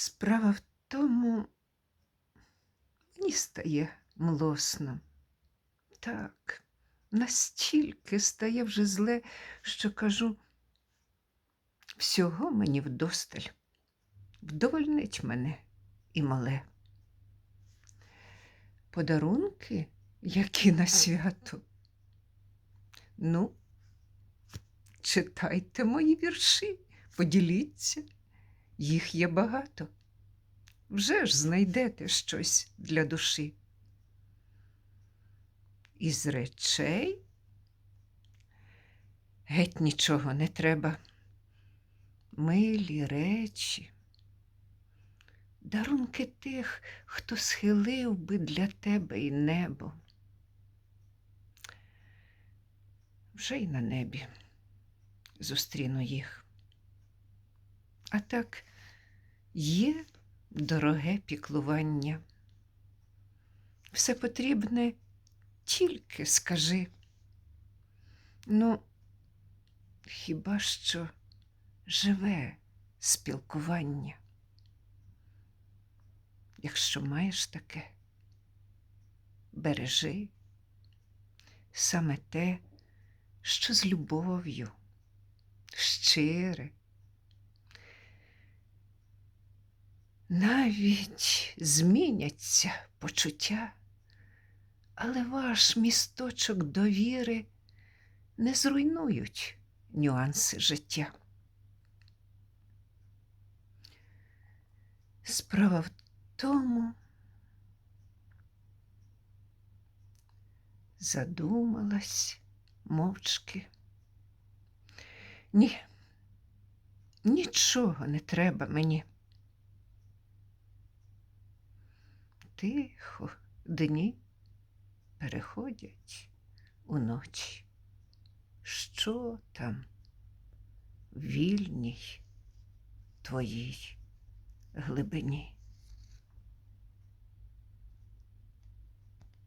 Справа в тому, мені стає млосно. Так, настільки стає вже зле, що кажу, всього мені вдосталь. Вдовольнить мене і мале. Подарунки, які на свято. Ну, читайте мої вірші, поділіться, їх є багато. Вже ж знайдете щось для душі. Із речей геть нічого не треба. Милі речі, дарунки тих, хто схилив би для тебе і небо. Вже й на небі зустріну їх. А так є дороге піклування. Все потрібне тільки скажи. Ну, хіба що живе спілкування? Якщо маєш таке, бережи саме те, що з любов'ю, щире. Навіть зміняться почуття, але ваш місточок довіри не зруйнують нюанси життя. Справа в тому, задумалась мовчки. Ні, нічого не треба мені. Тихо дні переходять у ночі. Що там в вільній твоїй глибині?